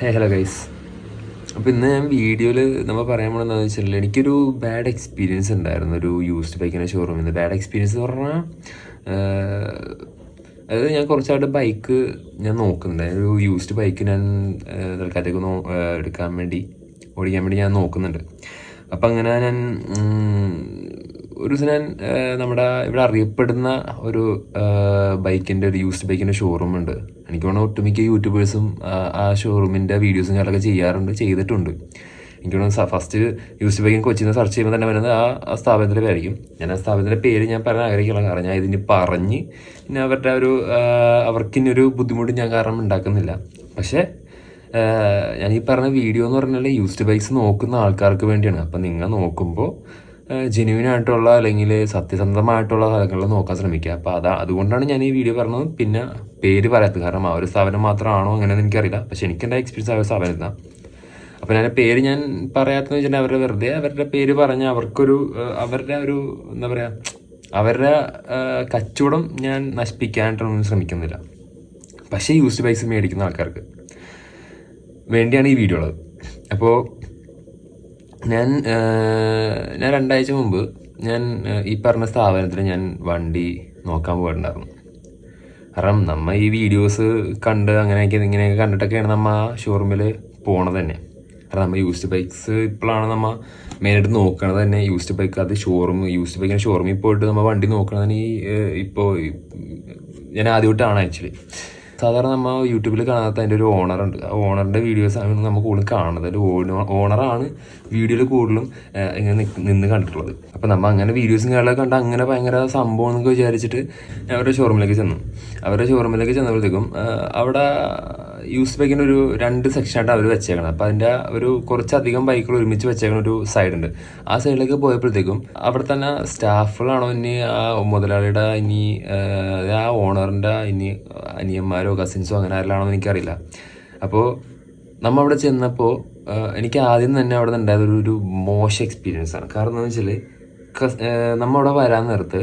ഹേ hello guys അപ്പോൾ ഇന്ന് ഞാൻ വീഡിയോയിൽ നമ്മൾ പറയാൻ പോകണമെന്ന് വെച്ചിട്ടുണ്ടെങ്കിൽ എനിക്കൊരു ബാഡ് എക്സ്പീരിയൻസ് ഉണ്ടായിരുന്നു ഒരു യൂസ്ഡ് ബൈക്കിന്റെ ഷോറൂമിൽ നിന്ന് ബാഡ് എക്സ്പീരിയൻസ് എന്ന് പറഞ്ഞാൽ അതായത് ഞാൻ കുറച്ചായിട്ട് ബൈക്ക് ഞാൻ നോക്കുന്നുണ്ട്. ഒരു യൂസ്ഡ് ബൈക്ക് ഞാൻ തൽക്കാലത്തേക്ക് നോ എടുക്കാൻ വേണ്ടി ഓടിക്കാൻ വേണ്ടി ഞാൻ നോക്കുന്നുണ്ട്. അപ്പം അങ്ങനെ ഞാൻ ഒരു ദിവസം നമ്മുടെ ഇവിടെ അറിയപ്പെടുന്ന ഒരു ബൈക്കിന്റെ ഒരു യൂസ്ഡ് ബൈക്കിന്റെ ഷോറൂം ഉണ്ട്. എനിക്ക് തോന്നുന്നു ഒട്ടുമിക്ക യൂട്യൂബേഴ്സും ആ ഷോറൂമിന്റെ വീഡിയോസും കാര്യങ്ങളൊക്കെ ചെയ്യാറുണ്ട് ചെയ്തിട്ടുണ്ട്. എനിക്ക് തോന്നുന്നു ഫസ്റ്റ് യൂസ്ഡ് ബൈക്കിൻ കൊച്ചിന്ന് സെർച്ച് ചെയ്യുമ്പോൾ തന്നെ വരുന്നത് ആ സ്ഥാപനത്തിന്റെ പേരായിരിക്കും. ഞാൻ ആ സ്ഥാപനത്തിന്റെ പേര് ഞാൻ പറയാൻ ആഗ്രഹിക്കില്ല കാരണം ഞാൻ ഇതിന് പറഞ്ഞ് പിന്നെ അവരുടെ ഒരു അവർക്കിനൊരു ബുദ്ധിമുട്ട് ഞാൻ കാരണം ഉണ്ടാക്കുന്നില്ല. പക്ഷേ ഞാൻ ഈ പറഞ്ഞ വീഡിയോ എന്ന് പറഞ്ഞാൽ യൂസ്ഡ് ബൈക്സ് നോക്കുന്ന ആൾക്കാർക്ക് വേണ്ടിയാണ്. അപ്പം നിങ്ങൾ നോക്കുമ്പോൾ ജെന്യൂൻ ആയിട്ടുള്ള അല്ലെങ്കിൽ സത്യസന്ധമായിട്ടുള്ള സ്ഥലങ്ങളിൽ നോക്കാൻ ശ്രമിക്കുക. അപ്പോൾ അതാ അതുകൊണ്ടാണ് ഞാൻ ഈ വീഡിയോ പറഞ്ഞത്. പിന്നെ പേര് പറയാത്തത്. കാരണം ആ ഒരു സ്ഥാപനം മാത്രമാണോ അങ്ങനെയെന്ന് എനിക്കറിയില്ല. പക്ഷെ എനിക്ക് എന്റെ എക്സ്പീരിയൻസ് ആ ഒരു സ്ഥാപനത്തിലാണ് അപ്പോൾ ഞാൻ പേര് ഞാൻ പറയാത്തതെന്ന് വെച്ചിട്ടുണ്ടെങ്കിൽ അവരുടെ വെറുതെ അവരുടെ പേര് പറഞ്ഞ് അവർക്കൊരു അവരുടെ ഒരു എന്താ പറയുക അവരുടെ കച്ചവടം ഞാൻ നശിപ്പിക്കാനായിട്ടൊന്നും ശ്രമിക്കുന്നില്ല. പക്ഷേ യൂസ്ഡ് ബൈക്സ് മേടിക്കുന്ന ആൾക്കാർക്ക് വേണ്ടിയാണ് ഈ വീഡിയോ ഉള്ളത്. അപ്പോൾ ഞാൻ ഞാൻ രണ്ടാഴ്ച മുമ്പ് ഞാൻ ഈ പറഞ്ഞ സ്ഥാപനത്തിൽ ഞാൻ വണ്ടി നോക്കാൻ പോയിട്ടുണ്ടായിരുന്നു. കാരണം നമ്മൾ ഈ വീഡിയോസ് കണ്ട് അങ്ങനെയൊക്കെ ഇങ്ങനെയൊക്കെ കണ്ടിട്ടൊക്കെയാണ് നമ്മൾ ആ ഷോറൂമിൽ പോണത് തന്നെ. കാരണം നമ്മൾ യൂസ്ഡ് ബൈക്സ് ഇപ്പോഴാണ് നമ്മൾ മെയിനായിട്ട് നോക്കണത് തന്നെ. യൂസ്ഡ് ബൈക്ക് അത് ഷോറൂം യൂസ്ഡ് ബൈക്കിന്റെ ഷോറൂമിൽ പോയിട്ട് നമ്മൾ വണ്ടി നോക്കണത് ഈ ഇപ്പോൾ ഞാൻ ആദ്യമായിട്ടാണ് ആക്ച്വലി സാധാരണ നമ്മൾ യൂട്യൂബിൽ കാണാത്ത അതിന്റെ ഒരു ഓണറുണ്ട് ആ ഓണറിന്റെ വീഡിയോസ് ആണ് നമ്മൾ കൂടുതൽ കാണുന്നത്. അതിൽ ഓണറാണ് വീഡിയോയിൽ കൂടുതലും ഇങ്ങനെ നിന്ന് കണ്ടിട്ടുള്ളത്. അപ്പോൾ നമ്മൾ അങ്ങനെ വീഡിയോസും കാര്യങ്ങളൊക്കെ കണ്ട് അങ്ങനെ ഭയങ്കര സംഭവം എന്നൊക്കെ വിചാരിച്ചിട്ട് അവരുടെ ഷോറൂമിലേക്ക് ചെന്നു. അവരുടെ ഷോറൂമിലേക്ക് ചെന്നപ്പോഴത്തേക്കും അവിടെ യൂസ് ബൈക്കിന് ഒരു രണ്ട് സെക്ഷനായിട്ട് അവർ വെച്ചേക്കണം അപ്പോൾ അതിന്റെ ഒരു കുറച്ചധികം ബൈക്കുകൾ ഒരുമിച്ച് വെച്ചേക്കണ ഒരു സൈഡുണ്ട് ആ സൈഡിലേക്ക് പോയപ്പോഴത്തേക്കും അവിടെ തന്നെ സ്റ്റാഫുകളാണോ ഇനി ആ മുതലാളിയുടെ ഇനി ആ ഓണറിന്റെ ഇനി അനിയന്മാരോ കസിൻസോ അങ്ങനെ ആരെല്ലാണോ എനിക്കറിയില്ല. അപ്പോൾ നമ്മൾ അവിടെ ചെന്നപ്പോൾ എനിക്ക് ആദ്യം തന്നെ അവിടെ നിന്ന് ഉണ്ടായത് ഒരു മോശം എക്സ്പീരിയൻസ് ആണ്. കാരണം എന്താണെന്ന് വെച്ചാൽ നമ്മ അവിടെ വരാൻ നേരത്ത്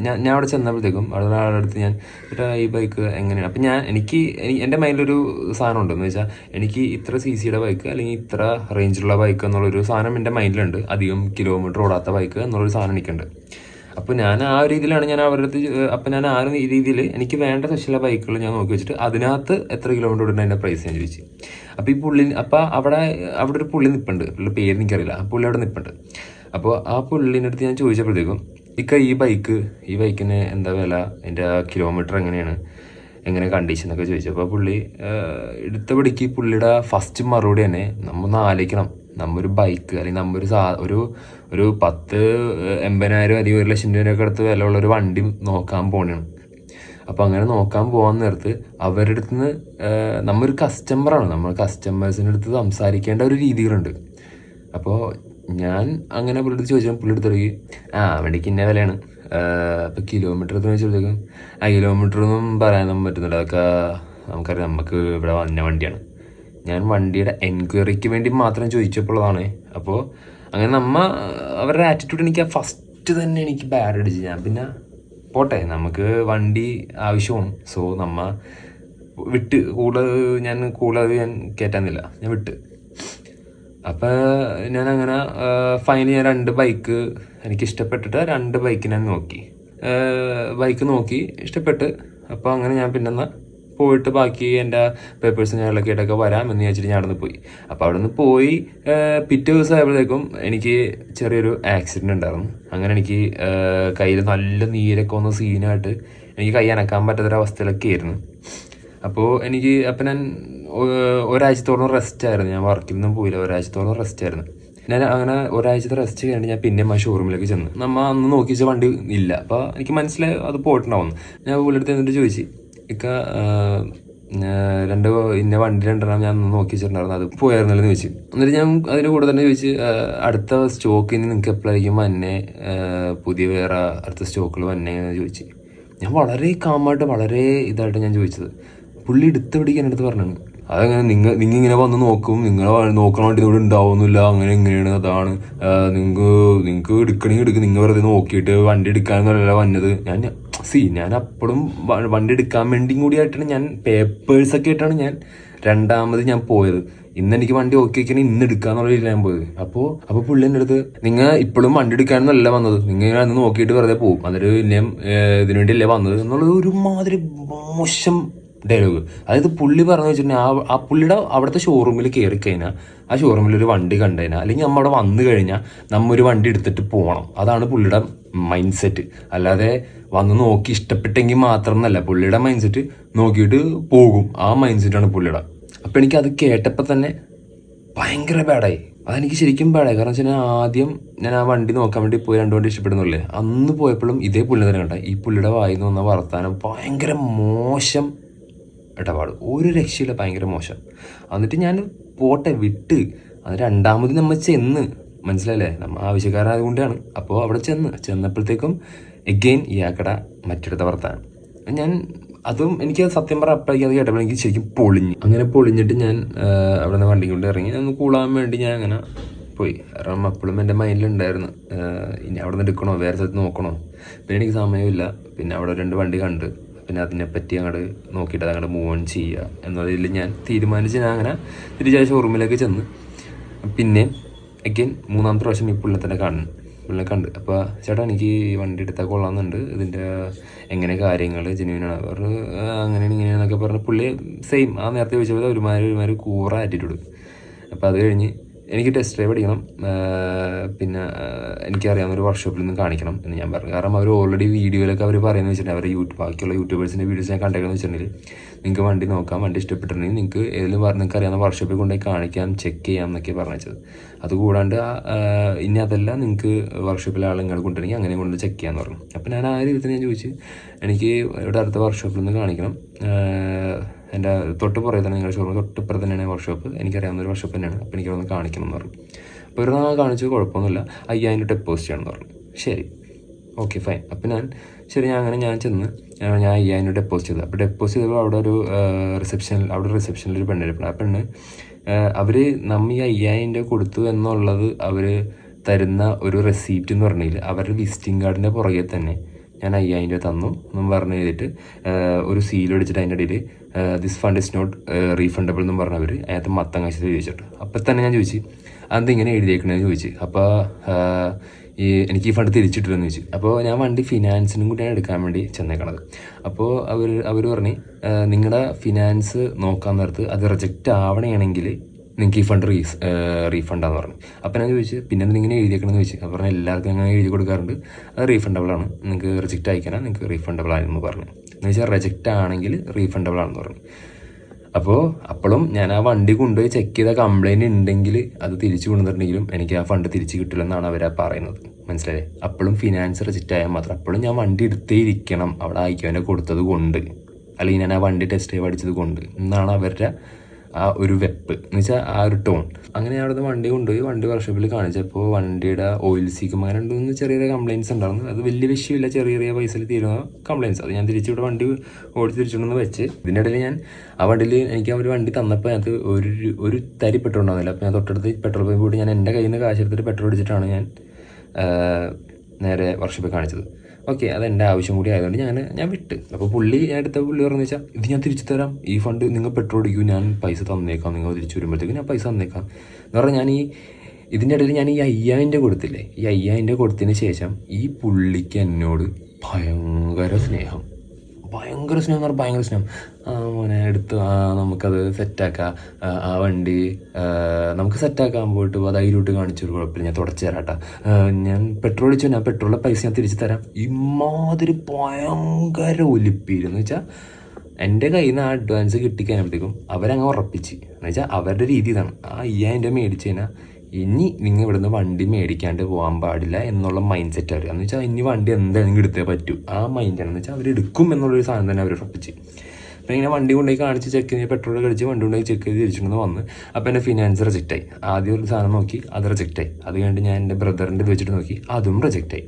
ഞാൻ ഞാൻ അവിടെ ചെന്നപ്പോഴത്തേക്കും അവിടെ ഒരാളുടെ അടുത്ത് ഞാൻ ചേട്ടാ ഈ ബൈക്ക് എങ്ങനെയാണ്? അപ്പം ഞാൻ എനിക്ക് എനി- എന്റെ മൈൻഡിലൊരു സാധനം ഉണ്ടെന്ന് വെച്ചാൽ എനിക്ക് ഇത്ര സി സിയുടെ ബൈക്ക് അല്ലെങ്കിൽ ഇത്ര റേഞ്ചിലുള്ള ബൈക്ക് എന്നുള്ളൊരു സാധനം എന്റെ മൈൻഡിലുണ്ട്. അധികം കിലോമീറ്റർ ഓടാത്ത ബൈക്ക് എന്നുള്ളൊരു സാധനം എനിക്കുണ്ട്. അപ്പോൾ ഞാൻ ആ രീതിയിലാണ് ഞാൻ അവരുടെ അടുത്ത് അപ്പം ഞാൻ ആ രീതിയിൽ എനിക്ക് വേണ്ട സ്പെഷ്യല ബൈക്കുകൾ ഞാൻ നോക്കി വെച്ചിട്ട് അതിനകത്ത് എത്ര കിലോമീറ്റർ ഓടുന്ന അതിന്റെ പ്രൈസ് ഞാൻ ചോദിച്ചു. അപ്പോൾ ഈ പുള്ളി അപ്പോൾ അവിടെ അവിടെ ഒരു പുള്ളി നിൽപ്പുണ്ട് പുള്ളിയുടെ പേര് എനിക്കറിയില്ല. ആ പുള്ളി അവിടെ നിൽപ്പുണ്ട് അപ്പോൾ ആ പുള്ളിന്റെ അടുത്ത് ഞാൻ ചോദിച്ചപ്പോഴത്തേക്കും ഇക്ക ഈ ബൈക്ക് ഈ ബൈക്കിന് എന്താ വില? അതിന്റെ ആ കിലോമീറ്റർ എങ്ങനെയാണ്? എങ്ങനെ കണ്ടീഷൻ എന്നൊക്കെ ചോദിച്ചപ്പോൾ പുള്ളി എടുത്ത പിടിക്ക് പുള്ളിയുടെ ഫസ്റ്റ് മറുപടി തന്നെ നമ്മൊന്ന് ആലോചിക്കണം. നമ്മൊരു ബൈക്ക് അല്ലെങ്കിൽ നമ്മൊരു സാ ഒരു ഒരു പത്ത് എൺപതിനായിരം അല്ലെങ്കിൽ ഒരു ലക്ഷം രൂപയൊക്കെ അടുത്ത് വിലയുള്ള ഒരു വണ്ടി നോക്കാൻ പോകണേണ് അപ്പോൾ അങ്ങനെ നോക്കാൻ പോകാൻ നേരത്ത് അവരുടെ അടുത്ത് നിന്ന് നമ്മൊരു കസ്റ്റമറാണ് നമ്മൾ കസ്റ്റമേഴ്സിന്റെ അടുത്ത് സംസാരിക്കേണ്ട ഒരു രീതികളുണ്ട്. അപ്പോൾ ഞാൻ അങ്ങനെ പുള്ളിയുടെ ചോദിച്ചു ചോദിച്ചാൽ പുള്ളി എടുത്ത് തുടങ്ങി ആ വണ്ടിക്ക് ഇന്ന വിലയാണ്. അപ്പോൾ കിലോമീറ്റർ എന്ന് വെച്ചപ്പോഴത്തേക്കും ആ കിലോമീറ്റർ ഒന്നും പറയാനൊന്നും പറ്റുന്നില്ല. അതൊക്കെ നമുക്കറിയാം. നമുക്ക് ഇവിടെ വന്ന വണ്ടിയാണ്. ഞാൻ വണ്ടിയുടെ എൻക്വയറിക്ക് വേണ്ടി മാത്രം ചോദിച്ചപ്പോഴതാണ് അപ്പോൾ അങ്ങനെ നമ്മ അവരുടെ ആറ്റിറ്റ്യൂഡ് എനിക്ക് ഫസ്റ്റ് തന്നെ എനിക്ക് ബാഡ് അടിച്ച്. ഞാൻ പിന്നെ പോട്ടെ നമുക്ക് വണ്ടി ആവശ്യമാണ് സോ നമ്മ വിട്ട് കൂടുതൽ ഞാൻ കൂടുതൽ ഞാൻ കയറ്റാന്നില്ല ഞാൻ വിട്ട്. അപ്പോൾ ഞാൻ അങ്ങനെ ഫൈനലി ഞാൻ രണ്ട് ബൈക്ക് എനിക്ക് ഇഷ്ടപ്പെട്ടിട്ട് രണ്ട് ബൈക്ക് ഞാൻ നോക്കി. ബൈക്ക് നോക്കി ഇഷ്ടപ്പെട്ട്. അപ്പോൾ അങ്ങനെ ഞാൻ പിന്നെ പോയിട്ട് ബാക്കി എന്റെ പേപ്പേഴ്സ് ഞാൻ ആയിട്ടൊക്കെ വരാം എന്ന് വിചാരിച്ചിട്ട് ഞാൻ അവിടെ പോയി. അപ്പോൾ അവിടെ നിന്ന് പോയി പിറ്റേ ദിവസം ആയപ്പോഴത്തേക്കും എനിക്ക് ചെറിയൊരു ആക്സിഡന്റ് ഉണ്ടായിരുന്നു. അങ്ങനെ എനിക്ക് കയ്യിൽ നല്ല നീരൊക്കെ വന്ന സീനായിട്ട് എനിക്ക് കൈ അനക്കാൻ പറ്റാത്തൊരവസ്ഥയിലൊക്കെ ആയിരുന്നു. അപ്പോൾ എനിക്ക് അപ്പം ഞാൻ ഒരാഴ്ചത്തോളം റെസ്റ്റ് ആയിരുന്നു. ഞാൻ വർക്കിൽ നിന്നും പോയില്ല. ഒരാഴ്ചത്തോളം റെസ്റ്റ് ആയിരുന്നു. ഞാൻ അങ്ങനെ ഒരാഴ്ചത്തെ റെസ്റ്റ് കഴിഞ്ഞ് ഞാൻ പിന്നെ ആ ഷോറൂമിലേക്ക് ചെന്ന്. നമ്മൾ അന്ന് നോക്കി വെച്ച വണ്ടി ഇല്ല. അപ്പോൾ എനിക്ക് മനസ്സിലായി അത് പോയിട്ടുണ്ടാവുന്നു ഞാൻ പുള്ളിയെടുത്ത് എന്നിട്ട് ചോദിച്ചു. ഇക്ക രണ്ട് ഇന്ന വണ്ടി രണ്ടെണ്ണം ഞാൻ നോക്കി വെച്ചിട്ടുണ്ടായിരുന്നു. അത് പോയായിരുന്നല്ലോ എന്ന് ചോദിച്ചു. എന്നിട്ട് ഞാൻ അതിന് കൂടെ തന്നെ ചോദിച്ചു അടുത്ത സ്റ്റോക്കിൽ നിന്ന് നിങ്ങൾക്ക് എപ്പോഴായിരിക്കും വന്നെ? പുതിയ വേറെ അടുത്ത സ്റ്റോക്കിൽ വന്നെ എന്ന് ചോദിച്ചു. ഞാൻ വളരെ കാമായിട്ട് വളരെ ഇതായിട്ട് ഞാൻ ചോദിച്ചത്. പുള്ളി എടുത്ത് പിടിക്കാൻ എടുത്ത് പറഞ്ഞാണ്. അതങ്ങനെ നിങ്ങൾ നിങ്ങൾ ഇങ്ങനെ വന്ന് നോക്കും. നിങ്ങളെ നോക്കണ വേണ്ടി ഇവിടെ ഉണ്ടാവുന്നില്ല. അങ്ങനെ എങ്ങനെയാണ് അതാണ്. നിങ്ങൾക്ക് നിങ്ങൾക്ക് എടുക്കണമെങ്കിൽ എടുക്കും. നിങ്ങൾ വെറുതെ നോക്കിയിട്ട് വണ്ടി എടുക്കാനൊന്നുമല്ല വന്നത്. ഞാൻ സി ഞാൻ അപ്പോഴും വണ്ടി എടുക്കാൻ വേണ്ടിയും കൂടി ആയിട്ടാണ് ഞാൻ പേപ്പേഴ്സൊക്കെ ആയിട്ടാണ് ഞാൻ രണ്ടാമത് ഞാൻ പോയത്. ഇന്ന് എനിക്ക് വണ്ടി ഓക്കെ വെക്കണേ ഇന്ന് എടുക്കാന്നുള്ള രീതിയിൽ ഞാൻ പോയത്. അപ്പോൾ അപ്പോൾ പുള്ളി എന്റെ അടുത്ത് നിങ്ങൾ ഇപ്പോഴും വണ്ടി എടുക്കാനൊന്നല്ല വന്നത്. നിങ്ങൾ അന്ന് നോക്കിയിട്ട് വെറുതെ പോകും അതൊരു ഇന്നേം ഇതിനുവേണ്ടിയല്ലേ വന്നത്? എന്നുള്ളത് ഒരുമാതിരി മോശം ഡയലോഗ്. അതായത് പുള്ളി പറഞ്ഞു വെച്ചിട്ടുണ്ടെങ്കിൽ ആ ആ പുള്ളിയുടെ അവിടുത്തെ ഷോറൂമിൽ കയറി കഴിഞ്ഞാൽ ആ ഷോറൂമിൽ ഒരു വണ്ടി കണ്ടു കഴിഞ്ഞാൽ അല്ലെങ്കിൽ നമ്മൾ അവിടെ വന്നു കഴിഞ്ഞാൽ നമ്മ ഒരു വണ്ടി എടുത്തിട്ട് പോകണം അതാണ് പുള്ളിയുടെ മൈൻഡ് സെറ്റ് അല്ലാതെ വന്ന് നോക്കി ഇഷ്ടപ്പെട്ടെങ്കിൽ മാത്രം എന്നല്ല പുള്ളിയുടെ മൈൻഡ് സെറ്റ് നോക്കിയിട്ട് പോകും. ആ മൈൻഡ് സെറ്റാണ് പുള്ളിയുടെ. അപ്പം എനിക്ക് അത് കേട്ടപ്പോൾ തന്നെ ഭയങ്കര ബാഡായി അതെനിക്ക് ശരിക്കും ബാഡായി കാരണം വെച്ചാൽ ആദ്യം ഞാൻ ആ വണ്ടി നോക്കാൻ വേണ്ടി പോയി രണ്ട് വണ്ടി ഇഷ്ടപ്പെടുന്നില്ലേ അന്ന് പോയപ്പോഴും ഇതേ പുള്ളി തന്നെ കണ്ട. ഈ പുള്ളിയുടെ വായിൽ നിന്ന് വന്ന വർത്താനം ഭയങ്കര മോശം ഇടപാട്. ഒരു രക്ഷയില്ല ഭയങ്കര മോശം. എന്നിട്ട് ഞാൻ പോട്ടെ വിട്ട്. അത് രണ്ടാമത് നമ്മൾ ചെന്ന്. മനസ്സിലല്ലേ നമ്മൾ ആവശ്യക്കാരായതുകൊണ്ടാണ്. അപ്പോൾ അവിടെ ചെന്ന്. ചെന്നപ്പോഴത്തേക്കും എഗെയിൻ ഇയാക്കട മറ്റെടുത്ത വർത്താണ് ഞാൻ അതും എനിക്ക് സത്യം പറഞ്ഞ അപ്പോഴേക്കും അത് കേട്ടപ്പോൾ എനിക്ക് ശരിക്കും പൊളിഞ്ഞു. അങ്ങനെ പൊളിഞ്ഞിട്ട് ഞാൻ അവിടെ നിന്ന് വണ്ടി കൊണ്ട് ഇറങ്ങി. ഒന്ന് കൂളാൻ വേണ്ടി ഞാൻ അങ്ങനെ പോയി. കാരണം അപ്പോഴും എന്റെ മൈൻഡിലുണ്ടായിരുന്നു. ഇനി അവിടെ നിന്ന് എടുക്കണോ? വേറെ സ്ഥലത്ത് നോക്കണോ? പിന്നെ എനിക്ക് സമയമില്ല. പിന്നെ അവിടെ രണ്ട് വണ്ടി കണ്ട്. പിന്നെ അതിനെപ്പറ്റി അങ്ങോട്ട് നോക്കിയിട്ട് അതങ്ങോട്ട് മൂവ് ഓൺ ചെയ്യുക എന്നതിൽ ഞാൻ തീരുമാനിച്ച് ഞാൻ അങ്ങനെ തിരിച്ചായ ഷോറൂമിലേക്ക് ചെന്ന്. പിന്നെ അഗൈൻ മൂന്നാമത്തെ പ്രാവശ്യം ഈ പുള്ളിനെ തന്നെ കാണും പുള്ളിനെ കണ്ട്. അപ്പോൾ ചേട്ടാ എനിക്ക് വണ്ടി എടുത്താൽ കൊള്ളാമെന്നുണ്ട്. ഇതിന്റെ എങ്ങനെ കാര്യങ്ങൾ ജെനുവിനാണ് അവർ അങ്ങനെയാണ് ഇങ്ങനെയാണെന്നൊക്കെ പറഞ്ഞ് പുള്ളി സെയിം ആ നേരത്തെ ചോദിച്ചപ്പോൾ ഒരുമാതിരി ഒരുമാതിരി കൂറ ആറ്റിറ്റ്യൂഡ് അപ്പോൾ അത് കഴിഞ്ഞ് എനിക്ക് ടെസ്റ്റ് ഡ്രൈവ് അടിക്കണം പിന്നെ എനിക്കറിയാം ഒരു വർക്ക്ഷോപ്പിൽ നിന്ന് കാണിക്കണം എന്ന് ഞാൻ പറഞ്ഞു. കാരണം അവർ ഓൾറെഡി വീഡിയോയിലൊക്കെ അവർ പറയുന്നത് വെച്ചിട്ടുണ്ടെങ്കിൽ അവർ യൂട്യൂബ് ബാക്കിയുള്ള യൂട്യൂബേഴ്സിന്റെ വീഡിയോസ് ഞാൻ കണ്ടേക്കുന്നത് വെച്ചിട്ടുണ്ടെങ്കിൽ. നിങ്ങൾക്ക് വണ്ടി നോക്കാം വണ്ടി ഇഷ്ടപ്പെട്ടിട്ടുണ്ടെങ്കിൽ നിങ്ങൾക്ക് ഏതെങ്കിലും നിങ്ങൾക്ക് അറിയാവുന്ന വർക്ക്ഷോപ്പിൽ കൊണ്ടുപോയി കാണിക്കാം ചെക്ക് ചെയ്യാം എന്നൊക്കെ പറഞ്ഞത് അതുകൂടാണ്ട് ഇനി അതല്ല നിങ്ങൾക്ക് വർക്ക്ഷോപ്പിലെ ആളുകൾ കൊണ്ടുവരണമെങ്കിൽ അങ്ങനെ കൊണ്ട് ചെക്ക് ചെയ്യാമെന്ന് പറഞ്ഞു. അപ്പോൾ ഞാൻ ആ രീതിയിൽ ഞാൻ ചോദിച്ചു എനിക്ക് ഇവിടെ അടുത്ത വർക്ക്ഷോപ്പിൽ നിന്ന് കാണിക്കണം. എന്റെ തൊട്ട് പുറകെ തന്നെ നിങ്ങളുടെ ഷോറൂം തൊട്ട് ഇപ്പുറത്ത് തന്നെയാണ് വർക്ക്ഷോപ്പ് എനിക്കറിയാവുന്ന ഒരു വർക്ക്ഷോപ്പ് തന്നെയാണ്. അപ്പോൾ എനിക്ക് ഒന്ന് കാണിക്കണം എന്ന് പറഞ്ഞു. അപ്പോൾ ഒരു നാൾ കാണിച്ചു കുഴപ്പമൊന്നുമില്ല. അയ്യായിരം ഡെപ്പോസിറ്റ് ആണെന്ന് പറഞ്ഞു. ശരി. ഓക്കെ ഫൈൻ അപ്പോൾ ഞാൻ ശരി ഞാൻ അങ്ങനെ ഞാൻ ചെന്ന് ഞാൻ അയ്യായിരം ഡെപ്പോസിറ്റ് ചെയ്തു. അപ്പോൾ ഡെപ്പോസിറ്റ് ചെയ്തപ്പോൾ അവിടെ ഒരു റിസപ്ഷനിൽ അവിടെ റിസപ്ഷനിൽ ഒരു പെണ്ണിരിപ്പുണ്ട് ആ പെണ്ണ് അവർ നമ്മ ഈ അയ്യായിരം രൂപ കൊടുത്തു എന്നുള്ളത് അവർ തരുന്ന ഒരു റെസീപ്റ്റ് എന്ന് പറഞ്ഞില്ല? അവരുടെ വിസിറ്റിംഗ് കാർഡിന്റെ പുറകെ തന്നെ ഞാൻ അയ്യായിരം രൂപ തന്നു എന്നും പറഞ്ഞു ചെയ്തിട്ട് ഒരു സീൽ അടിച്ചിട്ട് അതിന്റെ ഇടയിൽ this fund is not refundable എന്നും പറഞ്ഞവർ അതിനകത്ത് മത്തങ്ങാശത്ത് ചോദിച്ചിട്ട് അപ്പം തന്നെ ഞാൻ ചോദിച്ചു അതെങ്ങനെ എഴുതിയേക്കണമെന്ന് ചോദിച്ചു. അപ്പോൾ ഈ എനിക്ക് ഈ ഫണ്ട് തിരിച്ചിട്ടില്ലെന്ന് ചോദിച്ചു. അപ്പോൾ ഞാൻ വണ്ടി ഫിനാൻസിനും കൂടിയാണ് എടുക്കാൻ വേണ്ടി ചെന്നേക്കണത്. അപ്പോൾ അവർ അവർ പറഞ്ഞു നിങ്ങളുടെ ഫിനാൻസ് നോക്കാൻ നേരത്ത് അത് റിജക്റ്റ് ആവണമെങ്കിൽ നിങ്ങൾക്ക് ഈ ഫണ്ട് റീസ് റീഫണ്ടാന്ന് പറഞ്ഞു. അപ്പോൾ ഞാൻ ചോദിച്ചു പിന്നെ ഇങ്ങനെ എഴുതിയേക്കണമെന്ന് ചോദിച്ചു? അപ്പോൾ പറഞ്ഞാൽ എല്ലാവർക്കും അങ്ങനെ എഴുതി കൊടുക്കാറുണ്ട്. അത് റീഫണ്ടബിൾ ആണ്. നിങ്ങൾക്ക് റിജക്റ്റ് അയക്കാനാണ് നിങ്ങൾക്ക് റീഫണ്ടബിൾ ആണെന്ന് പറഞ്ഞു. എന്ന് വെച്ചാൽ റിജക്റ്റ് ആണെങ്കിൽ റീഫണ്ടബിൾ ആണെന്ന് പറഞ്ഞു. അപ്പോൾ അപ്പോഴും ഞാൻ ആ വണ്ടി കൊണ്ടുപോയി ചെക്ക് ചെയ്ത കംപ്ലൈന്റ് ഉണ്ടെങ്കിൽ അത് തിരിച്ചു കൊണ്ടുവന്നിട്ടുണ്ടെങ്കിലും എനിക്ക് ആ ഫണ്ട് തിരിച്ച് കിട്ടില്ലെന്നാണ് അവർ പറയുന്നത്. മനസ്സിലായേ? അപ്പോഴും ഫിനാൻസ് റെസിറ്റ് ആയാൽ മാത്രം. അപ്പോഴും ഞാൻ വണ്ടി എടുത്തേ ഇരിക്കണം. അവിടെ അയക്കുവാനെ കൊടുത്തത് കൊണ്ട്. അല്ലെങ്കിൽ ഞാൻ ആ വണ്ടി ടെസ്റ്റ് ഡ്രൈവ് അടിച്ചത് കൊണ്ട്. എന്നാണ് അവരുടെ ആ ഒരു വെപ്പ് എന്ന് വെച്ചാൽ ആ ഒരു ടോൺ അങ്ങനെ ഞാൻ അവിടുന്ന് വണ്ടി കൊണ്ടുപോയി വണ്ടി വർക്ക്ഷോപ്പിൽ കാണിച്ചപ്പോൾ വണ്ടിയുടെ ഓയിൽ സീക്കും അങ്ങനെ രണ്ട് മൂന്ന് ചെറിയ കംപ്ലയിൻസ് ഉണ്ടായിരുന്നു. അത് വലിയ വിഷയമില്ല ചെറിയ ചെറിയ പൈസയിൽ തീരുന്ന കംപ്ലയിൻസ് അത് ഞാൻ തിരിച്ചിവിടെ വണ്ടി ഓടി തിരിച്ചുകൊണ്ടെന്ന് വെച്ച് ഇതിന്റെ ഇടയിൽ ഞാൻ ആ വണ്ടിയിൽ എനിക്ക് ഒരു വണ്ടി തന്നപ്പോൾ അതിനകത്ത് ഒരു ഒരു തരി പെട്രോൾ ഉണ്ടാകുന്നില്ല അപ്പോൾ ഞാൻ തൊട്ടടുത്ത് പെട്രോൾ പമ്പ് പോയിട്ട് ഞാൻ എന്റെ കയ്യിൽ നിന്ന് കാശ് എടുത്തിട്ട് പെട്രോൾ അടിച്ചിട്ടാണ് ഞാൻ നേരെ വർക്ക്ഷോപ്പിൽ കാണിച്ചത്. ഓക്കെ അത് എന്റെ ആവശ്യം കൂടി ആയതുകൊണ്ട് ഞാൻ ഞാൻ വിട്ട്. അപ്പോൾ പുള്ളി ഞാൻ എടുത്ത പുള്ളി പറഞ്ഞു വെച്ചാൽ ഇത് ഞാൻ തിരിച്ചു തരാം. ഈ ഫണ്ട് നിങ്ങൾ പെട്രോൾ അടിക്കൂ ഞാൻ പൈസ തന്നേക്കാം. നിങ്ങൾ തിരിച്ചു വരുമ്പോഴത്തേക്ക് ഞാൻ പൈസ തന്നേക്കാം. എന്ന് പറഞ്ഞാൽ ഞാൻ ഈ ഇതിന്റെ ഇടയിൽ ഞാൻ ഈ അയ്യായിരം രൂപ കൊടുത്തില്ലേ? ഈ അയ്യായിരം രൂപ കൊടുത്തതിന് ശേഷം ഈ പുള്ളിക്ക് എന്നോട് ഭയങ്കര സ്നേഹം. ഭയങ്കര സ്നേഹം എന്ന് പറഞ്ഞാൽ ഭയങ്കര സ്നേഹം. മോനെ എടുത്ത് ആ നമുക്കത് സെറ്റാക്കാം ആ, വണ്ടി നമുക്ക് സെറ്റാക്കാൻ പോയിട്ട് അത് അതിലോട്ട് കാണിച്ചൊരു കുഴപ്പമില്ല. ഞാൻ തുടച്ചു തരാട്ടാ ഞാൻ പെട്രോൾ അടിച്ചു ഞാൻ പെട്രോളിലെ പൈസ ഞാൻ തിരിച്ചു തരാം. ഇമാതിരി ഭയങ്കര ഒലിപ്പിയിരുന്നു. വെച്ചാൽ എന്റെ കയ്യിൽ നിന്ന് ആ അഡ്വാൻസ് കിട്ടിക്കഴിഞ്ഞപ്പോഴത്തേക്കും അവരങ്ങ് ഉറപ്പിച്ച്. എന്ന് വെച്ചാൽ അവരുടെ രീതി ഇതാണ്. ആ അയ്യായിരം രൂപ മേടിച്ച് കഴിഞ്ഞാൽ ഇനി നിങ്ങൾ ഇവിടുന്ന് വണ്ടി മേടിക്കാണ്ട് പോകാൻ പാടില്ല എന്നുള്ള മൈൻഡ് സെറ്റ് അവർ എന്ന് വെച്ചാൽ ഇനി വണ്ടി എന്തായാലും എടുത്തേ പറ്റൂ. ആ മൈൻഡ് ആണെന്ന് വെച്ചാൽ അവർ എടുക്കും എന്നുള്ളൊരു സാധനം തന്നെ അവർ ഉറപ്പിച്ച്. അപ്പോൾ ഇങ്ങനെ വണ്ടി കൊണ്ടുപോയി കാണിച്ച് ചെക്ക് ചെയ്ത് പെട്രോൾ കഴിച്ച് വണ്ടി കൊണ്ടുപോയി ചെക്ക് ചെയ്ത് തിരിച്ചുകൊണ്ട് വന്ന്. അപ്പോൾ എന്റെ ഫിനാൻസ് റിജക്റ്റ് ആയി. ആദ്യം ഒരു സാധനം നോക്കി അത് റിജക്റ്റ് ആയി. അത് കഴിഞ്ഞിട്ട് ഞാൻ എന്റെ ബ്രദറിന്റെ വെച്ചിട്ട് നോക്കി അതും റിജക്റ്റ് ആയി.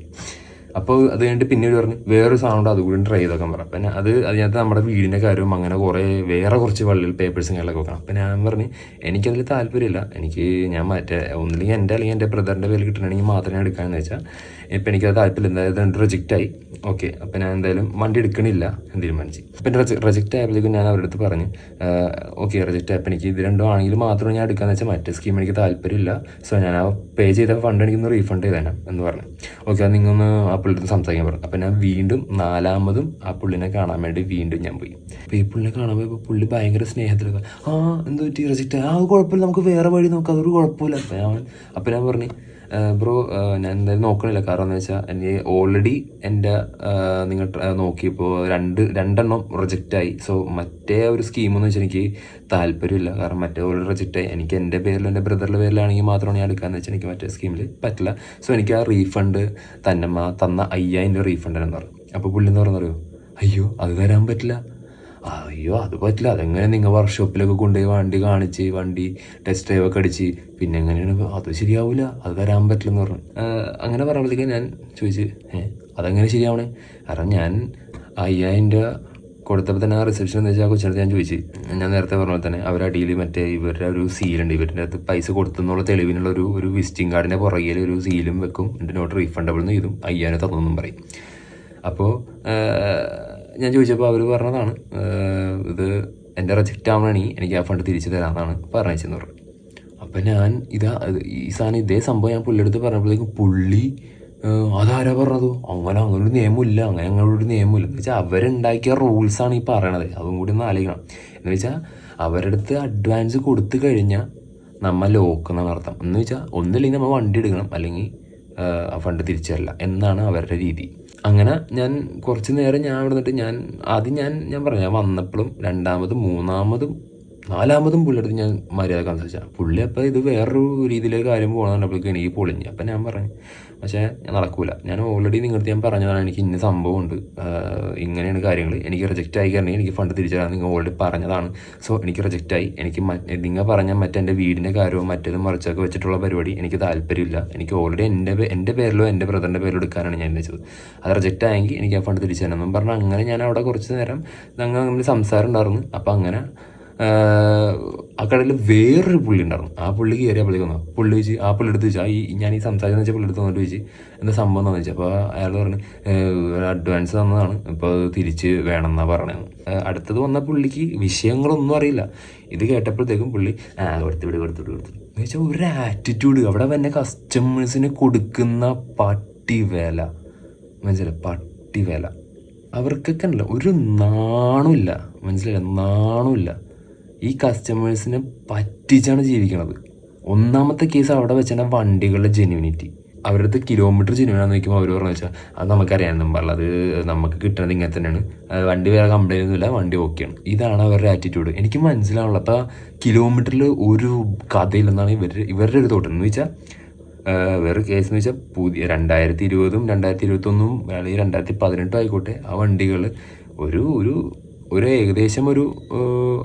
അപ്പോൾ അത് കഴിഞ്ഞിട്ട് പിന്നീട് പറഞ്ഞു വേറൊരു സാധനം അതുകൂടി ട്രൈ ചെയ്തൊക്കെ പറഞ്ഞു. അപ്പം അത് അതിനകത്ത് നമ്മുടെ വീടിന്റെ കാര്യവും അങ്ങനെ കുറേ വേറെ കുറച്ച് വള്ളിൽ പേപ്പേഴ്സും കാര്യങ്ങളൊക്കെ വെക്കണം. അപ്പം ഞാൻ പറഞ്ഞു എനിക്കതിൽ താല്പര്യമില്ല. എനിക്ക് ഞാൻ മറ്റേ ഒന്നില്ലെങ്കിൽ എന്റെ അല്ലെങ്കിൽ എന്റെ ബ്രദറിന്റെ പേര് കിട്ടണമെങ്കിൽ മാത്രമേ എടുക്കാമെന്ന് വെച്ചാൽ ഇപ്പം എനിക്കത് താല്പര്യമില്ല. എന്തായാലും റിജക്റ്റ് ആയി. ഓക്കെ അപ്പം ഞാൻ എന്തായാലും വണ്ടി എടുക്കണില്ല എന്ന് തീരുമാനിച്ചു. അപ്പം റിജക്റ്റ് ആയപ്പോഴത്തേക്കും ഞാൻ അവരുടെ അടുത്ത് പറഞ്ഞു ഓക്കെ റിജക്റ്റ് ആയപ്പോൾ എനിക്ക് ഇത് രണ്ടും ആണെങ്കിൽ മാത്രമേ ഞാൻ എടുക്കാന്ന് വെച്ചാൽ മറ്റേ സ്കീം എനിക്ക് താല്പര്യമില്ല. സോ ഞാൻ ആ പേ ചെയ്ത ഫണ്ട് എനിക്കൊന്ന് റീഫണ്ട് ചെയ്തേനെ എന്ന് പറഞ്ഞു. ഓക്കെ അത് നിങ്ങൊന്ന് ആ പുള്ളിയുടെ സംസാരിക്കാൻ പറഞ്ഞു. അപ്പം ഞാൻ വീണ്ടും നാലാമതും ആ പുള്ളിനെ കാണാൻ വേണ്ടി വീണ്ടും ഞാൻ പോയി. അപ്പോൾ ഈ പുള്ളിനെ കാണാൻ പോയപ്പോൾ പുള്ളി ഭയങ്കര സ്നേഹത്തിലൊക്കെ ആ എന്തോ പറ്റി ആ കുഴപ്പമില്ല. നമുക്ക് വേറെ വഴി നോക്കാം. അതൊരു കുഴപ്പമില്ല. അപ്പം ഞാൻ അപ്പം ഞാൻ പറഞ്ഞു ബ്രോ ഞാൻ എന്തായാലും നോക്കണില്ല. കാരണം എന്താ വെച്ചാൽ എനിക്ക് ഓൾറെഡി എന്റെ നിങ്ങൾ നോക്കിയപ്പോൾ രണ്ട് രണ്ടെണ്ണം റിജക്റ്റായി സോ മറ്റേ ഒരു സ്കീമെന്ന് വെച്ചാൽ എനിക്ക് താല്പര്യമില്ല. കാരണം മറ്റേ ഓൾറെഡി റിജക്റ്റായി എനിക്ക് എന്റെ പേരിലും എന്റെ ബ്രദറിന്റെ പേരിലാണെങ്കിൽ മാത്രമാണ് ഞാൻ എടുക്കാമെന്ന് വെച്ചാൽ എനിക്ക് മറ്റേ സ്കീമിൽ പറ്റില്ല. സോ എനിക്ക് ആ റീഫണ്ട് തന്നെ തന്ന അയ്യായിരം റീഫണ്ട് എന്ന് പറഞ്ഞു. അപ്പോൾ പുള്ളി എന്ന് പറഞ്ഞറിയോ അയ്യോ അത് തരാൻ പറ്റില്ല. അയ്യോ അത് പറ്റില്ല. അതെങ്ങനെ നിങ്ങൾ വർക്ക്ഷോപ്പിലൊക്കെ കൊണ്ടുപോയി വണ്ടി കാണിച്ച് വണ്ടി ടെസ്റ്റ് ഡ്രൈവ് ഒക്കെ അടിച്ച് പിന്നെ എങ്ങനെയാണ്? അത് ശരിയാവില്ല അത് വരാൻ പറ്റില്ലെന്ന് പറഞ്ഞു. അങ്ങനെ പറയുമ്പോഴത്തേക്കും ഞാൻ ചോദിച്ച് ഏഹ് അതെങ്ങനെ ശരിയാവണേ? കാരണം ഞാൻ അയ്യായിരം രൂപ കൊടുത്തപ്പോൾ തന്നെ ആ റിസപ്ഷൻ എന്ന് വെച്ചാൽ കൊച്ചിനടുത്ത് ഞാൻ ചോദിച്ചു. ഞാൻ നേരത്തെ പറഞ്ഞ പോലെ തന്നെ അവരുടെ അടിയിൽ മറ്റേ ഇവരുടെ ഒരു സീലുണ്ട് ഇവരുടെ അകത്ത് പൈസ കൊടുത്തെന്നുള്ള തെളിവിനുള്ള ഒരു ഒരു വിസിറ്റിംഗ് കാർഡിന്റെ പുറകിൽ ഒരു സീലും വെക്കും. എന്റെ നോട്ട് റീഫണ്ടബിൾ എന്ന് ചെയ്തും അയ്യായിരം തന്നെന്നും പറയും. അപ്പോൾ ഞാൻ ചോദിച്ചപ്പോൾ അവർ പറഞ്ഞതാണ് ഇത് എന്റെ റെജക്റ്റ് ആവണമെങ്കിൽ എനിക്ക് ആ ഫണ്ട് തിരിച്ചു തരാമെന്നാണ് പറഞ്ഞതെന്ന് പറഞ്ഞു. അപ്പം ഞാൻ ഇതാ ഈ സാധനം ഇതേ സംഭവം ഞാൻ പുള്ളിയെടുത്ത് പറഞ്ഞപ്പോഴത്തേക്കും പുള്ളി അതാരാ പറഞ്ഞത്? അങ്ങനെ അങ്ങനെ ഒരു നിയമമില്ല അങ്ങനെ അങ്ങനെ ഒരു നിയമമില്ല. എന്ന് വെച്ചാൽ അവരുണ്ടാക്കിയ റൂൾസാണ് ഈ പറയണത്. അതും കൂടി ഒന്ന് ആലോചിക്കണം. എന്ന് വെച്ചാൽ അവരടുത്ത് അഡ്വാൻസ് കൊടുത്തു കഴിഞ്ഞാൽ നമ്മൾ ലോക്ക് എന്നാണ് അർത്ഥം എന്ന് വെച്ചാൽ ഒന്നില്ലെങ്കിൽ നമ്മൾ വണ്ടി എടുക്കണം. അല്ലെങ്കിൽ ആ ഫണ്ട് തിരിച്ചു തരില്ല. എന്നാണ് അവരുടെ രീതി. അങ്ങനെ ഞാൻ കുറച്ച് നേരം ഞാൻ അവിടെ നിന്നിട്ട് ഞാൻ ആദ്യം ഞാൻ ഞാൻ പറഞ്ഞു ഞാൻ വന്നപ്പോഴും രണ്ടാമതും മൂന്നാമതും നാലാമതും പുള്ളിയെടുത്ത് ഞാൻ മര്യാദ സംസാരിച്ചാൽ പുള്ളി അപ്പോൾ ഇത് വേറൊരു രീതിയിലേക്ക് കാര്യം പോകണമെന്നപ്പോഴേക്കും എനിക്ക് പൊളിഞ്ഞ്. അപ്പം ഞാൻ പറഞ്ഞു പക്ഷേ ഞാൻ നടക്കൂല. ഞാൻ ഓൾറെഡി നിങ്ങളുടെ ഞാൻ പറഞ്ഞതാണ് എനിക്ക് ഇന്ന സംഭവമുണ്ട്. ഇങ്ങനെയാണ് കാര്യങ്ങൾ എനിക്ക് റിജക്റ്റ് ആയി കാരണം എനിക്ക് ഫണ്ട് തിരിച്ചു നിങ്ങൾ ഓൾറെഡി പറഞ്ഞതാണ്. സോ എനിക്ക് റിജക്റ്റ് ആയി. എനിക്ക് നിങ്ങൾ പറഞ്ഞ മറ്റെന്റെ വീടിന്റെ കാര്യവും മറ്റേതും മറിച്ചൊക്കെ വെച്ചിട്ടുള്ള പരിപാടി എനിക്ക് താല്പര്യമില്ല. എനിക്ക് ഓൾറെഡി എന്റെ എന്റെ പേരിലോ എന്റെ ബ്രദറിന്റെ പേരിലോ എടുക്കാനാണ് ഞാൻ വെച്ചത് അത് റിജക്റ്റ് ആയെങ്കിൽ എനിക്ക് ആ ഫണ്ട് തിരിച്ചു തരണം പറഞ്ഞാൽ അങ്ങനെ ഞാൻ അവിടെ കുറച്ച് നേരം ഞങ്ങൾ തമ്മിൽ സംസാരം ഉണ്ടായിരുന്നു. അപ്പോൾ അങ്ങനെ ആ കടയിൽ വേറൊരു പുള്ളി ഉണ്ടായിരുന്നു. ആ പുള്ളി കയറി ആ പുള്ളി വന്നു. പുള്ളി വെച്ച് ആ പുള്ളി എടുത്ത് വെച്ചാൽ ഈ ഞാൻ ഈ സംസാരിക്കുന്ന വെച്ചാൽ പുള്ളി എടുത്ത് വന്നിട്ട് വെച്ച് എന്താ സംഭവം എന്താണെന്ന് വെച്ചാൽ അപ്പോൾ അയാൾ പറഞ്ഞു ഒരു അഡ്വാൻസ് തന്നതാണ്. ഇപ്പോൾ അത് തിരിച്ച് വേണമെന്നാണ് പറഞ്ഞത് അടുത്തത് വന്ന പുള്ളിക്ക് വിഷയങ്ങളൊന്നും അറിയില്ല. ഇത് കേട്ടപ്പോഴത്തേക്കും പുള്ളി ആ കൊടുത്തു വിട് കൊടുത്തു എന്ന് വെച്ചാൽ ഒരു ആറ്റിറ്റ്യൂഡ് അവിടെ വന്നെ കസ്റ്റമേഴ്സിന് കൊടുക്കുന്ന പട്ടി വില മനസ്സിലായി? പട്ടി വില അവർക്കൊക്കെ ഉണ്ടല്ലോ ഒരു നാണുമില്ല മനസ്സിലായില്ല നാണമില്ല ഈ കസ്റ്റമേഴ്സിനെ പറ്റിച്ചാണ് ജീവിക്കണത്. ഒന്നാമത്തെ കേസ് അവിടെ വെച്ചാൽ വണ്ടികളുടെ ജെന്യൂനിറ്റി അവരുടെ കിലോമീറ്റർ ജെന്യൂനാന്ന് നോക്കുമ്പോൾ അവർ പറഞ്ഞു വെച്ചാൽ അത് നമുക്കറിയാനും പാടില്ല അത് നമുക്ക് കിട്ടുന്നത് ഇങ്ങനെ തന്നെയാണ്. വണ്ടി വേറെ കംപ്ലൈന്റ് ഒന്നുമില്ല വണ്ടി ഓക്കെയാണ് ഇതാണ് അവരുടെ ആറ്റിറ്റ്യൂഡ് എനിക്ക് മനസ്സിലാവുള്ളൂ അപ്പോൾ കിലോമീറ്ററിൽ ഒരു കഥയില്ലെന്നാണ് ഇവർ ഇവരുടെ ഒരു തോട്ടം. എന്ന് വെച്ചാൽ വേറെ കേസ് എന്ന് വെച്ചാൽ പുതിയ രണ്ടായിരത്തി ഇരുപതും രണ്ടായിരത്തി ഇരുപത്തൊന്നും അല്ലെങ്കിൽ രണ്ടായിരത്തി പതിനെട്ടും ആയിക്കോട്ടെ ആ വണ്ടികൾ ഒരു ഒരു ഒരു ഏകദേശം ഒരു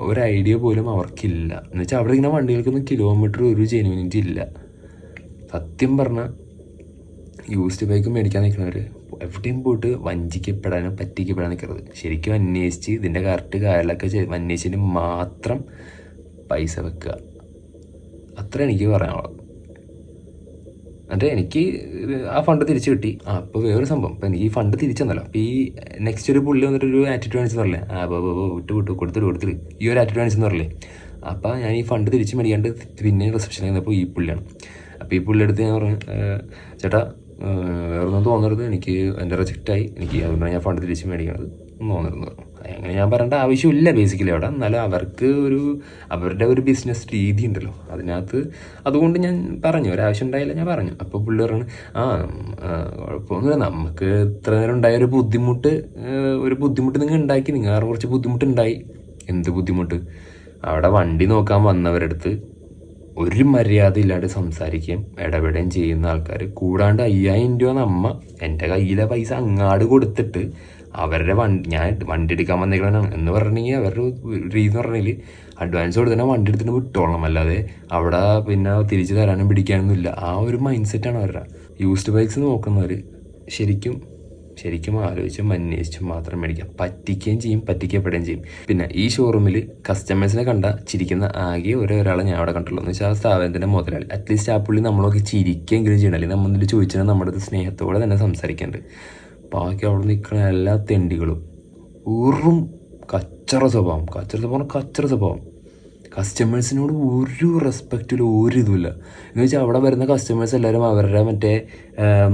ഒരു ഐഡിയ പോലും അവർക്കില്ല. എന്ന് വെച്ചാൽ അവിടെ ഇങ്ങനെ വണ്ടികൾക്കൊന്നും കിലോമീറ്റർ ഒരു ജെനുവിനിറ്റി ഇല്ല. സത്യം പറഞ്ഞാൽ യൂസ്ഡ് ബൈക്ക് മേടിക്കാൻ നിൽക്കുന്നവർ എവിടെയും പോയിട്ട് വഞ്ചിക്കപ്പെടാനോ പറ്റിക്കപ്പെടാൻ നിൽക്കരുത്. ശരിക്കും അന്വേഷിച്ച് ഇതിന്റെ കറക്റ്റ് കാര്യങ്ങളൊക്കെ അന്വേഷിച്ചിട്ട് മാത്രം പൈസ വെക്കുക. അത്ര എനിക്ക് പറയാനുള്ളത് എന്നിട്ട് എനിക്ക് ആ ഫണ്ട് തിരിച്ചു കിട്ടി. ആ അപ്പോൾ വേറൊരു സംഭവം. ഇപ്പം എനിക്ക് ഈ ഫണ്ട് തിരിച്ചു തന്നല്ലോ അപ്പോൾ ഈ നെക്സ്റ്റ് ഒരു പുള്ളി വന്നിട്ട് ഒരു ആറ്റിറ്റ്യൂഡ് കാണിച്ചു പറയില്ലേ ആ വിട്ടു വിട്ടു കൊടുത്തിട്ട് കൊടുത്തിട്ട്. ഈ ഒരു ആറ്റിറ്റ്യൂഡ് കാണിച്ചെന്ന് പറയില്ലേ അപ്പോൾ ഞാൻ ഈ ഫണ്ട് തിരിച്ച് മേടിക്കാണ്ട് പിന്നെ റിസപ്ഷനിൽ നിന്നപ്പോൾ ഈ പുള്ളിയാണ്. അപ്പോൾ ഈ പുള്ളി എടുത്ത് ഞാൻ പറഞ്ഞു "ഏഹ്, ചേട്ടാ വേറൊന്നും തോന്നരുത്. എനിക്ക് എന്റെ റിജക്റ്റായി എനിക്ക് അതുകൊണ്ടാണ് ഞാൻ ഫണ്ട് തിരിച്ച് മേടിക്കണത് എന്ന് തോന്നരുതെന്ന് പറഞ്ഞു. അങ്ങനെ ഞാൻ പറയേണ്ട ആവശ്യമില്ല ബേസിക്കലി അവിടെ. എന്നാലും അവർക്ക് ഒരു അവരുടെ ഒരു ബിസിനസ് രീതി ഉണ്ടല്ലോ. അതിനകത്ത് അതുകൊണ്ട് ഞാൻ പറഞ്ഞു ഒരാവശ്യം ഉണ്ടായില്ല ഞാൻ പറഞ്ഞു. അപ്പോൾ പുള്ളി പറഞ്ഞു ആ കുഴപ്പമൊന്നുമില്ല. നമുക്ക് ഇത്ര നേരം ഉണ്ടായ ഒരു ബുദ്ധിമുട്ട് ഒരു ബുദ്ധിമുട്ട് നിങ്ങൾ ഉണ്ടാക്കി. നിങ്ങൾ കുറച്ച് ബുദ്ധിമുട്ടുണ്ടായി എന്ത് ബുദ്ധിമുട്ട്? അവിടെ വണ്ടി നോക്കാൻ വന്നവരടുത്ത് ഒരു മര്യാദ ഇല്ലാണ്ട് സംസാരിക്കുകയും ഇടപെടുകയും ചെയ്യുന്ന ആൾക്കാർ കൂടാണ്ട് അയ്യായിരം രൂപ നമ്മ എന്റെ കയ്യിലെ പൈസ അങ്ങാട് കൊടുത്തിട്ട് അവരുടെ വണ്ടി ഞാൻ വണ്ടി എടുക്കാൻ വന്നേക്കണം എന്ന് പറഞ്ഞെങ്കിൽ അവരുടെ രീതി എന്ന് പറഞ്ഞാൽ അഡ്വാൻസ് കൊടുത്തന്നെ വണ്ടി എടുത്തിട്ട് വിട്ടോളണം. അല്ലാതെ അവിടെ പിന്നെ തിരിച്ചു തരാനും പിടിക്കാനൊന്നും ഇല്ല. ആ ഒരു മൈൻഡ് സെറ്റാണ് അവരുടെ. യൂസ്ഡ് ബൈക്സ് നോക്കുന്നവർ ശരിക്കും ശരിക്കും ആലോചിച്ചും അന്വേഷിച്ചും മാത്രം മേടിക്കാം. പറ്റിക്കുകയും ചെയ്യും പറ്റിക്കപ്പെടുകയും ചെയ്യും. പിന്നെ ഈ ഷോറൂമിൽ കസ്റ്റമേഴ്സിനെ കണ്ട ചിരിക്കുന്ന ആകെ ഒരേ ഒരാളെ ഞാൻ അവിടെ കണ്ടുള്ളൂ എന്ന് വെച്ചാൽ ആ സ്ഥാപനത്തിന്റെ മുതലാളി. അറ്റ്ലീസ്റ്റ് ആ പുള്ളി നമ്മളൊക്കെ ചിരിക്കുകയെങ്കിലും ചെയ്യണം. അല്ലെങ്കിൽ നമ്മൾ ചോദിച്ചാൽ നമ്മുടെ സ്നേഹത്തോടെ തന്നെ സംസാരിക്കേണ്ടത് ബാക്കി അവിടെ നിൽക്കുന്ന എല്ലാ തെണ്ടികളും വെറും കച്ചറ സ്വഭാവം. കച്ചറ സ്വഭാവം കച്ചറ സ്വഭാവം. കസ്റ്റമേഴ്സിനോട് ഒരു റെസ്പെക്റ്റിലും ഒരു ഇതുമില്ല. എന്ന് വെച്ചാൽ അവിടെ വരുന്ന കസ്റ്റമേഴ്സ് എല്ലാവരും അവരുടെ മറ്റേ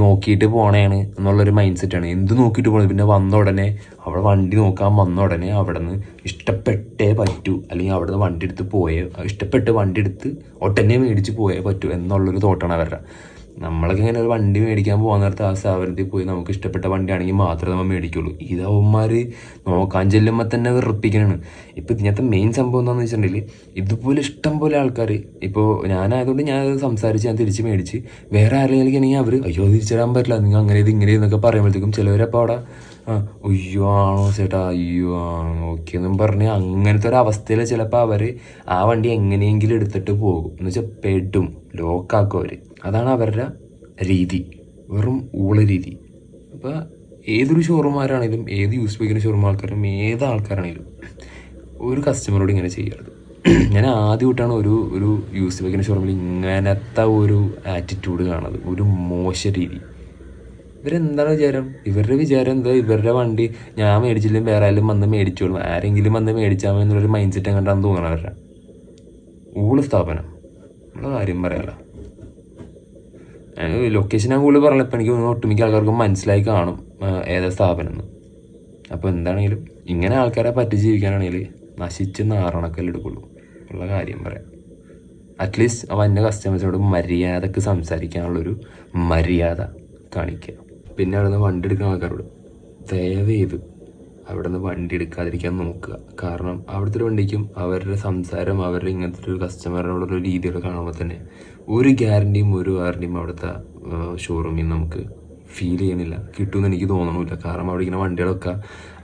നോക്കിയിട്ട് പോണേണ് എന്നുള്ളൊരു മൈൻഡ് സെറ്റാണ് എന്ത് നോക്കിയിട്ട് പോകണത് പിന്നെ വന്ന ഉടനെ അവിടെ വണ്ടി നോക്കാൻ വന്ന ഉടനെ അവിടെ നിന്ന് ഇഷ്ടപ്പെട്ടേ പറ്റൂ. അല്ലെങ്കിൽ അവിടെ നിന്ന് വണ്ടി എടുത്ത് പോയേ ഇഷ്ടപ്പെട്ട് വണ്ടി എടുത്ത് ഒട്ടനെ മേടിച്ച് പോയേ പറ്റൂ എന്നുള്ളൊരു തോട്ടാണ് അവരുടെ. നമ്മളൊക്കെ ഇങ്ങനെ ഒരു വണ്ടി മേടിക്കാൻ പോകാൻ നേരത്തെ ആ സ്ഥാപനത്തിൽ പോയി നമുക്ക് ഇഷ്ടപ്പെട്ട വണ്ടിയാണെങ്കിൽ മാത്രമേ നമ്മൾ മേടിക്കുള്ളൂ. ഇത് അവന്മാർ നോക്കാൻ ചെല്ലുമ്പോൾ തന്നെ വെറുപ്പിക്കണാണ് ഇപ്പോൾ ഇതിനകത്ത് മെയിൻ സംഭവം എന്താണെന്ന് വെച്ചിട്ടുണ്ടെങ്കിൽ ഇതുപോലെ ഇഷ്ടം പോലെ ആൾക്കാർ ഇപ്പോൾ ഞാനായതുകൊണ്ട് ഞാൻ സംസാരിച്ച് ഞാൻ തിരിച്ച് മേടിച്ച് വേറെ ആരെങ്കിലും അവർ അയ്യോ തിരിച്ചു പറ്റില്ല. നിങ്ങൾ അങ്ങനെ ഇത് ഇങ്ങനെ എന്നൊക്കെ പറയുമ്പോഴത്തേക്കും ചിലവരപ്പോൾ അവിടെ അയ്യോ ആണോ ചേട്ടാ? അയ്യോ ആണോ? ഓക്കെ എന്നും പറഞ്ഞ് അങ്ങനത്തെ ഒരു അവസ്ഥയിൽ ചിലപ്പോൾ അവർ ആ വണ്ടി എങ്ങനെയെങ്കിലും എടുത്തിട്ട് പോകും. എന്ന് വെച്ചാൽ പെടും. ലോക്കാക്കും അവർ അതാണ് അവരുടെ രീതി. വെറും ഊള രീതി. അപ്പോൾ ഏതൊരു ഷോറൂമാരാണെങ്കിലും ഏത് യൂസ് ചെയ്യുന്ന ഷോറൂം ആൾക്കാരും ഏത് ആൾക്കാരാണെങ്കിലും ഒരു കസ്റ്റമറോട് ഇങ്ങനെ ചെയ്യരുത്. ഞാൻ ആദ്യമായിട്ടാണ് ഒരു ഒരു യൂസ് ചെയ്യുന്ന ഷോറൂമിൽ ഇങ്ങനത്തെ ഒരു ആറ്റിറ്റ്യൂഡ് കാണുന്നത്. ഒരു മോശ രീതി. ഇവരെന്താണ് വിചാരം? ഇവരുടെ വിചാരം എന്താ? ഇവരുടെ വണ്ടി ഞാൻ മേടിച്ചില്ലെങ്കിൽ വേറെ ആരും വന്ന് മേടിച്ചോളും. ആരെങ്കിലും വന്ന് മേടിച്ചാൽ എന്നുള്ളൊരു മൈൻഡ് സെറ്റ് കണ്ടാന്ന് തോന്നണം അവരുടെ. ഊൾ സ്ഥാപനം. നമ്മളെ കാര്യം പറയാലോ. ലൊക്കേഷൻ ഞാൻ കൂടുതൽ പറഞ്ഞപ്പോൾ എനിക്ക് തോന്നുന്നു ഒട്ടുമിക്ക ആൾക്കാർക്കും മനസ്സിലായി കാണും ഏതാ സ്ഥാപനം എന്ന്. അപ്പോൾ എന്താണെങ്കിലും ഇങ്ങനെ ആൾക്കാരെ പറ്റി ജീവിക്കാനാണെങ്കിൽ നശിച്ച് നാറണക്കല്ലെടുക്കുള്ളൂ ഉള്ള കാര്യം പറയാം. അറ്റ്ലീസ്റ്റ് അവന്റെ കസ്റ്റമേഴ്സിനോട് മര്യാദയ്ക്ക് സംസാരിക്കാനുള്ളൊരു മര്യാദ കാണിക്കുക. പിന്നെ അവിടെ നിന്ന് വണ്ടി എടുക്കാൻ ആൾക്കാരോട് ദയവ് ചെയ്ത് അവിടെ നിന്ന് വണ്ടി എടുക്കാതിരിക്കാൻ നോക്കുക. കാരണം അവിടുത്തെ ഒരു വണ്ടിക്കും അവരുടെ സംസാരം അവരുടെ ഇങ്ങനത്തെ ഒരു കസ്റ്റമറിനോടൊരു രീതികൾ കാണുമ്പോൾ തന്നെ ഒരു ഗ്യാരണ്ടിയും ഒരു വാറണ്ടിയും അവിടുത്തെ ഷോറൂമിൽ നമുക്ക് ഫീൽ ചെയ്യുന്നില്ല കിട്ടുമെന്ന് എനിക്ക് തോന്നണമില്ല. കാരണം അവിടെ ഇങ്ങനെ വണ്ടികളൊക്കെ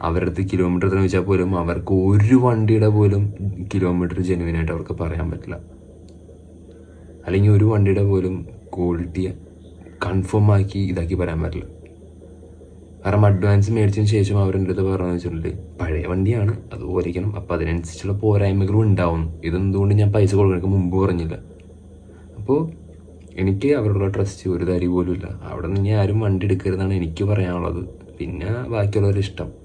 അവരുടെ അടുത്ത് കിലോമീറ്റർ എത്ര വെച്ചാൽ പോലും അവർക്ക് ഒരു വണ്ടിയുടെ പോലും കിലോമീറ്റർ ജെനുവിനായിട്ട് അവർക്ക് പറയാൻ പറ്റില്ല. അല്ലെങ്കിൽ ഒരു വണ്ടിയുടെ പോലും ക്വാളിറ്റി കൺഫേം ആക്കി ഇതാക്കി പറയാൻ പറ്റില്ല. കാരണം അഡ്വാൻസ് മേടിച്ചതിന് ശേഷം അവരെന്റെ അടുത്ത് പറഞ്ഞു വെച്ചിട്ടുണ്ട് പഴയ വണ്ടിയാണ് അത് ഓരിക്കണം അപ്പോൾ അതിനനുസരിച്ചുള്ള പോരായ്മകളും ഉണ്ടാവും ഇതെന്തുകൊണ്ട് ഞാൻ പൈസ കൊടുക്കണക്ക് മുമ്പ് പറഞ്ഞില്ല. അപ്പോൾ എനിക്ക് അവരോടുള്ള ട്രസ്റ്റ് ഒരു തരി പോലും ഇല്ല. അവിടെ നിന്ന് ആരും വണ്ടി എടുക്കരുതെന്നാണ് എനിക്ക് പറയാനുള്ളത്. പിന്നെ ബാക്കിയുള്ളവരുടെ ഇഷ്ടം.